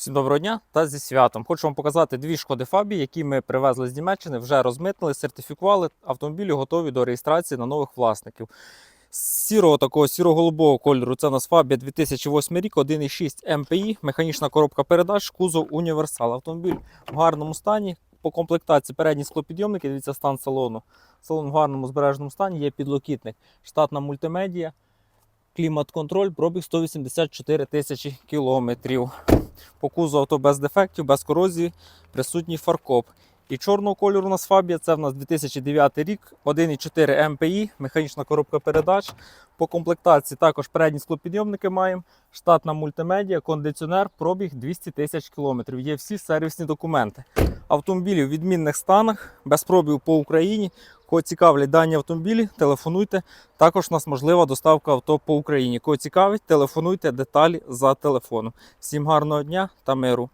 Всім доброго дня та зі святом. Хочу вам показати дві шкоди Фабі, які ми привезли з Німеччини, вже розмитнили, сертифікували. Автомобілі готові до реєстрації на нових власників. З Сірого такого сіро-голубого кольору це у нас Фабія 2008 рік, 1,6 МПІ, механічна коробка передач, кузов універсал. Автомобіль в гарному стані. По комплектації передні склопідйомники, дивіться стан салону. Салон в гарному збереженому стані, є підлокітник, штатна мультимедія, клімат-контроль, пробіг 184 тисячі кілометрів. По кузову авто без дефектів, без корозії, присутній фаркоп. І чорного кольору у нас Фабія, це в нас 2009 рік, 1,4 МПІ, механічна коробка передач. По комплектації також передні склопідйомники маємо, штатна мультимедіа, кондиціонер, пробіг 200 тисяч кілометрів. Є всі сервісні документи. Автомобілі в відмінних станах, без пробігу по Україні. Кого цікавлять дані автомобілі, телефонуйте. Також у нас можлива доставка авто по Україні. Кого цікавить, телефонуйте деталі за телефоном. Всім гарного дня та миру.